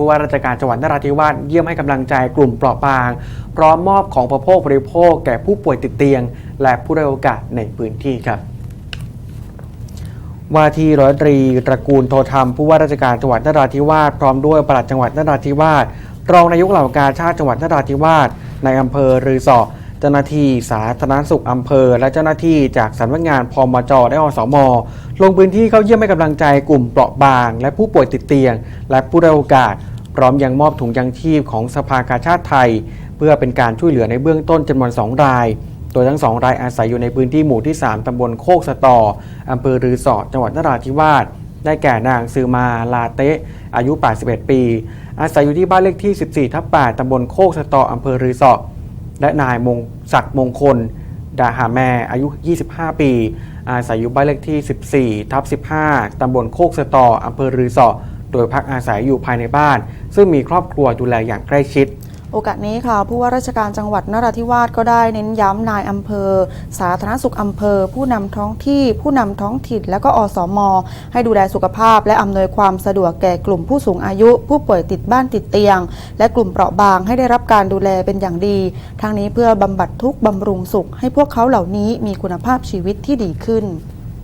ผู้ว่าราชการจังหวัดนราธิวาสเยี่ยมให้กำลังใจกลุ่มเปราะบาง พร้อมมอบของประโภคบริโภคแก่ผู้ป่วยติดเตียง และผู้ได้อยโอกาสในพื้นที่ครับ ว่าที่ร้อยตรีตระกูลโทธรรมผู้ว่าราชการจังหวัดนราธิวาสพร้อมด้วยปลัดจังหวัดนราธิวาสรองนายกเหล่ากาชาติจังหวัดนราธิวาสในอำเภอรือสอเจ้าหน้าที่สาธารณสุขอำเภอ และเจ้าหน้าที่จากสำนักงานพมจและอสม ลงพื้นที่เข้าเยี่ยมให้กำลังใจกลุ่มเปราะบาง และผู้ป่วยติดเตียง และผู้ได้อยโอกาส พร้อมยังมอบถุงยังชีพของสภากาชาติไทย เพื่อเป็นการช่วยเหลือในเบื้องต้นจำนวน 2 ราย โดยทั้ง 2 รายอาศัยอยู่ในพื้นที่หมู่ที่ 3 ตำบลโคกสตออำเภอรือสอจังหวัดนราธิวาสได้แก่นางซือมาลาเตะอายุ 81 ปี อาศัยอยู่ที่บ้านเลขที่ 14 ทับ 8 ตำบลโคกสตออำเภอรือสอและนายมงศักดิ์มงคล ดาหาแมอายุ 25 ปี อาศัยอยู่บ้านเลขที่ 14 ทับ 15 ตำบลโคกสตออำเภอรือสอโดยพักอาศัยอยู่ภายในบ้าน ซึ่งมีครอบครัวดูแลอย่างใกล้ชิด โอกาสนี้ค่ะผู้ว่าราชการจังหวัดนราธิวาสก็ได้เน้นย้ำนายอำเภอ สาธารณสุขอำเภอ ผู้นำท้องที่ ผู้นำท้องถิ่น และก็อสมให้ดูแลสุขภาพ และอำนวยความสะดวกแก่กลุ่มผู้สูงอายุ ผู้ป่วยติดบ้านติดเตียง และกลุ่มเปราะบางให้ได้รับการดูแลเป็นอย่างดี ทั้งนี้เพื่อบำบัดทุกข์บำรุงสุข ให้พวกเขาเหล่านี้มีคุณภาพชีวิตที่ดีขึ้น